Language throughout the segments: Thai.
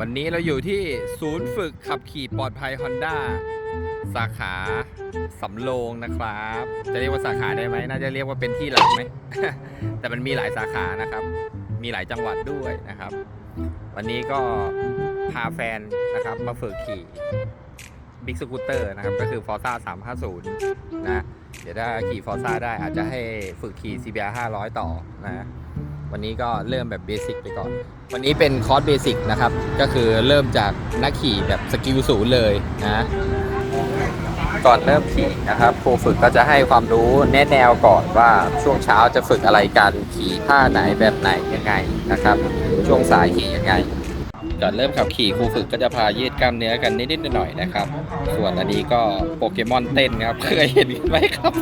วันนี้เราอยู่ที่ศูนย์ฝึกขับขี่ปลอดภัย Honda สาขาสำโรงนะครับ จะเรียกว่าสาขาได้ไหมน่าจะเรียกว่าเป็นที่หลักไหม แต่มันมีหลายสาขานะครับ มีหลายจังหวัดด้วยนะครับ วันนี้ก็พาแฟนนะครับมาฝึกขี่บิ๊กสกูตเตอร์นะครับ ก็คือ Forza 350 นะ เดี๋ยวถ้าขี่ Forza ได้อาจจะให้ฝึกขี่ CBR 500 ต่อนะ วันนี้ก็เริ่มแบบเบสิกไปก่อน วันนี้เป็นคอร์สเบสิกนะครับ ก็คือเริ่มจากนักขี่แบบสกิลศูนย์เลยนะ ก่อนเริ่มขี่นะครับครูฝึกก็จะให้ความรู้แนะแนวก่อนว่าช่วงเช้าจะฝึกอะไรกันขี่ท่าไหนแบบไหนยังไงนะครับ ช่วงสายขี่ยังไงก่อนเริ่มขับขี่ครูฝึกก็จะพายืดกล้ามเนื้อกันนิดๆหน่อยๆนะครับ ส่วนอันนี้ก็โปเกมอนเต้นครับเคยเห็นไหมครับ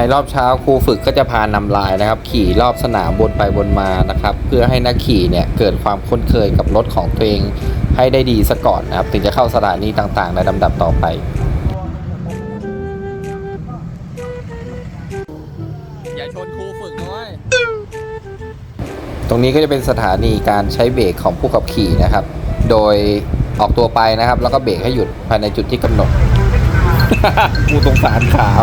ในรอบเช้าครูฝึกก็จะพานำลายนะครับ ขี่รอบสนามวนไปวนมานะครับ เพื่อให้นักขี่เนี่ยเกิดความคุ้นเคยกับรถของตัวเองให้ได้ดีซะก่อนนะครับ ถึงจะเข้าสถานีต่างๆ ในลำดับต่อไปอย่าชนครูฝึกน้อยตรงนี้ก็จะเป็นสถานีการใช้เบรกของผู้ขับขี่นะครับ โดยออกตัวไปนะครับ แล้วก็เบรกให้หยุดภายในจุดที่กำหนดกูสงสารขาว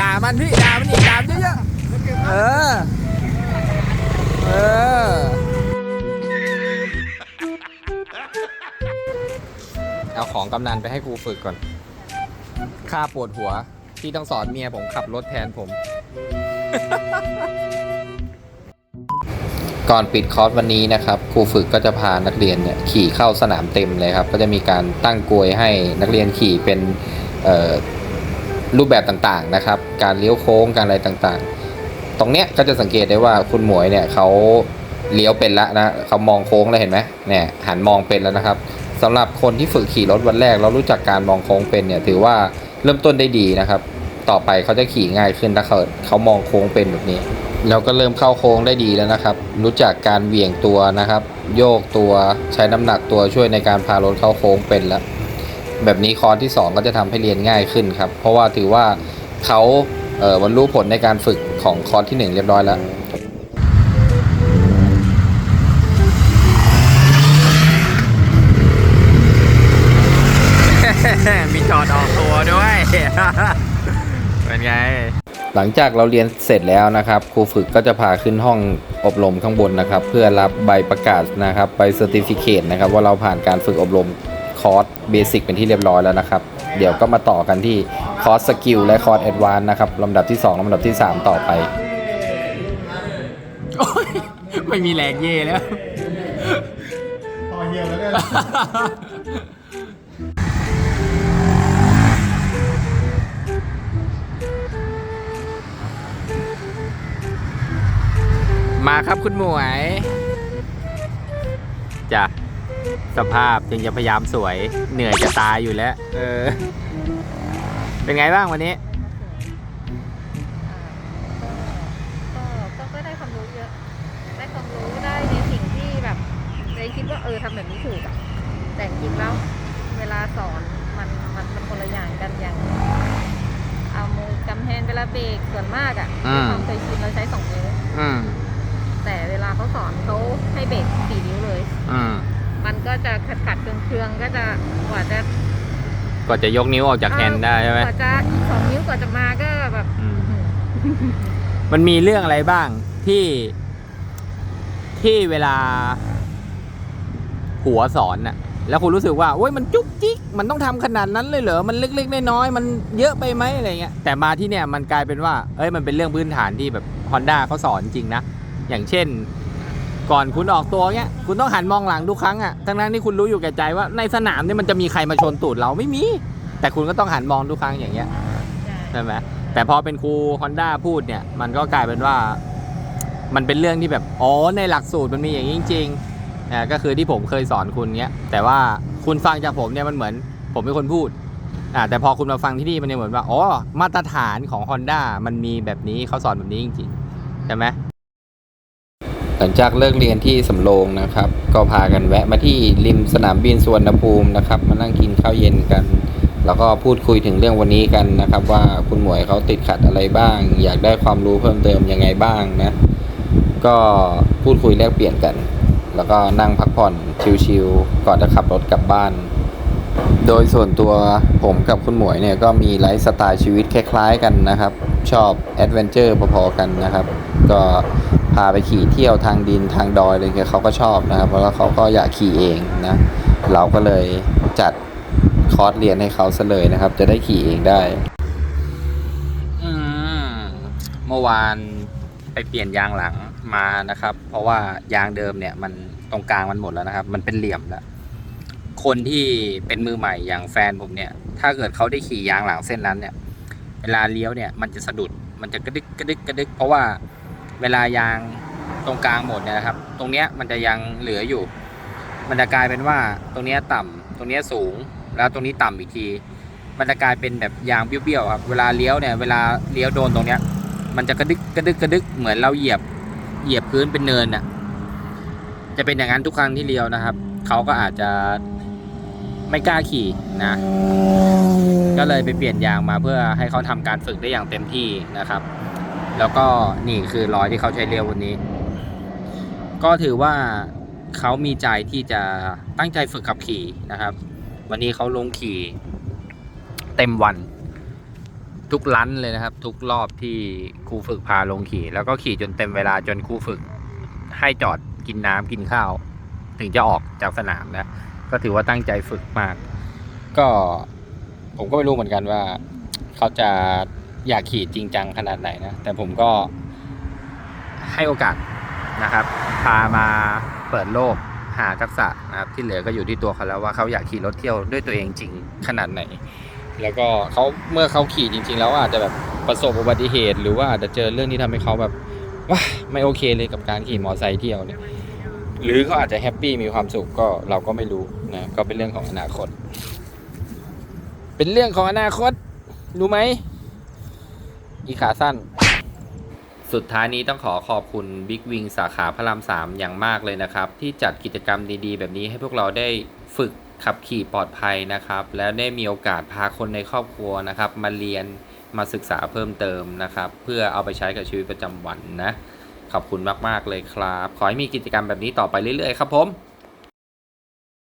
ด่ามันพี่ด่ามันอีกด่ามันเยอะๆเออ เออ เอาของกำนันไปให้ครูฝึกก่อนค่าปวดหัวที่ต้องสอนเมียผมขับรถแทนผม ก่อนปิดคอร์สวันนี้นะครับครูฝึกก็จะพานักเรียนเนี่ยขี่เข้าสนามเต็มเลยครับ ก็จะมีการตั้งกลวยให้นักเรียนขี่เป็นเอ่อ รูปแบบต่างๆนะครับ การเลี้ยวโค้งการอะไรต่างๆ ตรงเนี้ยก็จะสังเกตได้ว่าคุณหมวยเนี่ยเขาเลี้ยวเป็นแล้วนะเขามองโค้งแล้วเห็นไหมเนี่ยหันมองเป็นแล้วนะครับสำหรับคนที่ฝึกขี่รถวันแรกแล้วรู้จักการมองโค้งเป็นเนี่ยถือว่าเริ่มต้นได้ดีนะครับ ต่อไปเขาจะขี่ง่ายขึ้นถ้าเขาเขามองโค้งเป็นแบบนี้เราก็เริ่มเข้าโค้งได้ดีแล้วนะครับ รู้จักการเหวี่ยงตัวนะครับ โยกตัวใช้น้ำหนักตัวช่วยในการพารถเข้าโค้งเป็นแล้ว แบบนี้คอร์สที่ 2 ก็จะทำให้เรียนง่ายขึ้นครับ เพราะว่าถือว่าเขาเอ่อบรรลุผลในการฝึกของคอร์สที่ 1 เรียบร้อยแล้วมีจอดออกตัวด้วยเป็นไง หลังจากเราเรียนเสร็จแล้วนะครับครูฝึกก็จะพาขึ้นห้องอบรมข้างบนนะครับ เพื่อรับใบประกาศนะครับใบเซอร์ติฟิเคตนะครับว่าเราผ่านการฝึกอบรมค อร์สเบสิกเป็นที่เรียบร้อยแล้วนะครับ เดี๋ยวก็มาต่อกันที่คอร์สสกิลและคอร์สแอดวานนะครับลำดับที่ 2ลำดับที่ 3 ต่อไปไม่มีแรงเย่แล้ว พอเหี่ยวแล้วเนี่ยมาครับคุณหมวยจ้ะ สภาพยังจะพยายามสวย เหนื่อยจะตายอยู่แล้ว เออ เป็นไงบ้างวันนี้ ก็ก็ก็ได้ความรู้เยอะ ได้ความรู้ได้ในสิ่งที่แบบเลยคิดว่าเออทำแบบนี้ถูกอะแต่จริงๆแล้ว เวลาสอนมันมันมันคนละอย่างกันอย่าง เอามือกำแฮนด์เวลาเบรกส่วนมากอะอืมความเคยชินเราใช้สองนิ้ว อืมแต่เวลาเขาสอนเขาให้เบรกสี่นิ้วเลย อืม มันก็จะขัดขัดๆเคืองเคืองๆก็จะกว่าจะก็จะยกนิ้วออกจากแฮนด์ได้ใช่ไหมกว่าจะอีกสองนิ้วกว่าจะมาก็แบบอืมมันมีเรื่องอะไรบ้างที่ที่เวลา หัวสอนน่ะ แล้วคุณรู้สึกว่าโอ้ยมันจุกจิกมันต้องทำขนาดนั้นเลยเหรอมันเล็กๆน้อยๆมันเยอะไปไหมอะไรเงี้ยแต่มาที่เนี่ยมันกลายเป็นว่าเอ้ยมันเป็นเรื่องพื้นฐานที่แบบ Honda เขาสอนจริงนะอย่างเช่น ก่อนคุณออกตัวเนี้ยคุณต้องหันมองหลังทุกครั้งอะทั้งนั้นที่คุณรู้อยู่แก่ใจว่าในสนามเนี่ยมันจะมีใครมาชนตูดเราไม่มี แต่คุณก็ต้องหันมองทุกครั้งอย่างเงี้ยใช่ไหมแต่พอเป็นครู Honda พูดเนี่ย มันก็กลายเป็นว่า มันเป็นเรื่องที่แบบอ๋อในหลักสูตรมันมีอย่างนี้จริงๆอ่าก็คือที่ผมเคยสอนคุณเนี้ยแต่ว่าคุณฟังจากผมเนี่ยมันเหมือน ผมเป็นคนพูดอ่าแต่พอคุณมาฟังที่นี่มันเนี่ยเหมือนว่าอ๋อมาตรฐานของ Honda มันมีแบบนี้เขาสอนแบบนี้จริงๆใช่ไหม หลังจากเลิกเรียนที่สำโรงนะครับ ก็พากันแวะมาที่ริมสนามบินสุวรรณภูมินะครับ มานั่งกินข้าวเย็นกัน แล้วก็พูดคุยถึงเรื่องวันนี้กันนะครับ ว่าคุณหมวยเขาติดขัดอะไรบ้าง อยากได้ความรู้เพิ่มเติมยังไงบ้างนะ ก็พูดคุยแลกเปลี่ยนกัน แล้วก็นั่งพักผ่อนชิลๆก่อนจะขับรถกลับบ้าน โดยส่วนตัวผมกับคุณหมวยเนี่ยก็มีไลฟ์สไตล์ชีวิตคล้ายๆกันนะครับ ชอบแอดเวนเจอร์พอๆกันนะครับ ก็พาไปขี่เที่ยวทางดินทางดอยอะไรเงี้ยเขาก็ชอบนะครับ แล้วเขาก็อยากขี่เองนะ เราก็เลยจัดคอร์สเรียนให้เขาซะเลยนะครับ จะได้ขี่เองได้เมื่อวานไปเปลี่ยนยางหลังมานะครับ เพราะว่ายางเดิมเนี่ยมันตรงกลางมันหมดแล้วนะครับ มันเป็นเหลี่ยมแล้ว คนที่เป็นมือใหม่อย่างแฟนผมเนี่ย ถ้าเกิดเขาได้ขี่ยางหลังเส้นนั้นเนี่ย เวลาเลี้ยวเนี่ยมันจะสะดุด มันจะกระดึกกระดึกกระดึก เพราะว่าเวลายางตรงกลางหมดเนี่ยนะครับ ตรงเนี้ยมันจะยังเหลืออยู่ มันจะกลายเป็นว่าตรงเนี้ยต่ำตรงเนี้ยสูง แล้วตรงนี้ต่ำอีกที มันจะกลายเป็นแบบยางเบี้ยวๆครับ เวลาเลี้ยวเนี่ย เวลาเลี้ยวโดนตรงเนี้ย มันจะกระดึกกระดึกกระดึก เหมือนเราเหยียบ เหยียบพื้นเป็นเนินน่ะ จะเป็นอย่างนั้นทุกครั้งที่เลี้ยวนะครับ เขาก็อาจจะ ไม่กล้าขี่นะ ก็เลยไปเปลี่ยนยางมาเพื่อให้เขาทำการฝึกได้อย่างเต็มที่นะครับ แล้วก็นี่คือรอยที่เขาใช้เลี้ยววันนี้ ก็ถือว่าเขามีใจที่จะตั้งใจฝึกขับขี่นะครับ วันนี้เขาลงขี่เต็มวัน ทุกลันเลยนะครับ ทุกรอบที่ครูฝึกพาลงขี่ แล้วก็ขี่จนเต็มเวลาจนครูฝึก ให้จอดกินน้ำกินข้าว ถึงจะออกจากสนามนะ ก็ถือว่าตั้งใจฝึกมาก ก็ผมก็ไม่รู้เหมือนกันว่า เขาจะอยากขี่จริงจังขนาดไหนนะ แต่ผมก็ให้โอกาสนะครับ พามาเปิดโลกหาทักษะนะครับที่เหลือก็อยู่ที่ตัวเขาแล้วว่าเขาอยากขี่รถเที่ยวด้วยตัวเองจริงขนาดไหน แล้วก็เขาเมื่อเขาขี่จริง ๆ แล้วอาจจะแบบประสบอุบัติเหตุ หรือว่าอาจจะเจอเรื่องที่ทำให้เขาแบบว้าไม่โอเคเลยกับการขี่มอเตอร์ไซค์เที่ยวเนี่ย หรือเขาอาจจะแฮปปี้มีความสุขก็เราก็ไม่รู้นะก็เป็นเรื่องของอนาคต เป็นเรื่องของอนาคต รู้ไหมอีขาสั้น สุดท้ายนี้ต้องขอขอบคุณ Big Wing สาขาพระรามสามอย่างมากเลยนะครับ ที่จัดกิจกรรมดีๆ แบบนี้ให้พวกเราได้ฝึกขับขี่ปลอดภัยนะครับ แล้วได้มีโอกาสพาคนในครอบครัวนะครับ มาเรียนมาศึกษาเพิ่มเติมนะครับ เพื่อเอาไปใช้กับชีวิตประจำวันนะ ขอบคุณมาก ๆ เลยครับ ขอให้มีกิจกรรมแบบนี้ต่อไปเรื่อย ๆ ครับผม